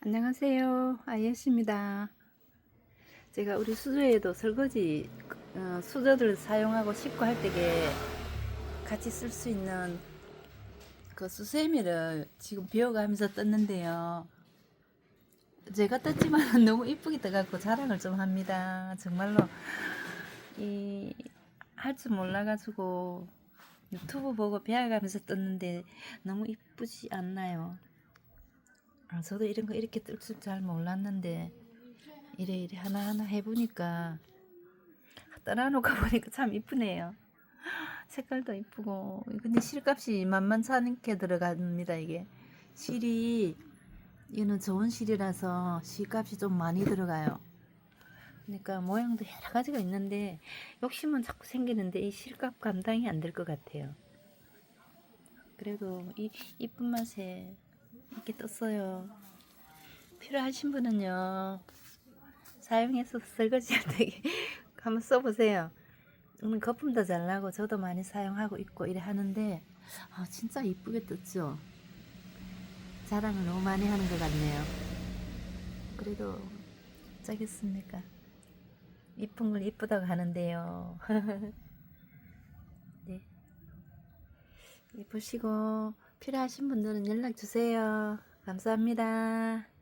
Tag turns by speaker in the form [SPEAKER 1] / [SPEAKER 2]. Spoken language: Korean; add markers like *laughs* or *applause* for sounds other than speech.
[SPEAKER 1] 안녕하세요. 아이예스입니다. 제가 우리 수조에도 설거지 어, 수저들 사용하고 씻고 할 때에 같이 쓸 수 있는 그 수세미를 지금 비워가면서 떴는데요. 제가 떴지만 *laughs* 너무 이쁘게 떠갖고 자랑을 좀 합니다. 정말로 이 할 줄 몰라가지고 유튜브 보고 배워가면서 떴는데 너무 이쁘지 않나요? 아, 저도 이런 거 이렇게 뜰 줄 잘 몰랐는데 이래 이래 하나하나 해보니까 떠나놓고 *laughs* 보니까 참 이쁘네요. 색깔도 이쁘고 근데 실값이 만만찮게 들어갑니다 이게 실이 이거는 좋은 실이라서 실값이 좀 많이 들어가요. 그러니까 모양도 여러 가지가 있는데 욕심은 자꾸 생기는데 이 실값 감당이 안 될 것 같아요. 그래도 이 이쁜 맛에 이렇게 떴어요. 필요하신 분은요 사용해서 설거지 할 때 *laughs* 한번 써보세요. 음, 거품도 잘 나고 저도 많이 사용하고 있고 이래 하는데 아, 진짜 이쁘게 떴죠. 자랑을 너무 많이 하는 것 같네요. 그래도 짜겠습니까? 이쁜 걸 이쁘다고 하는데요. *laughs* 네. 예쁘시고 필요하신 분들은 연락 주세요. 감사합니다.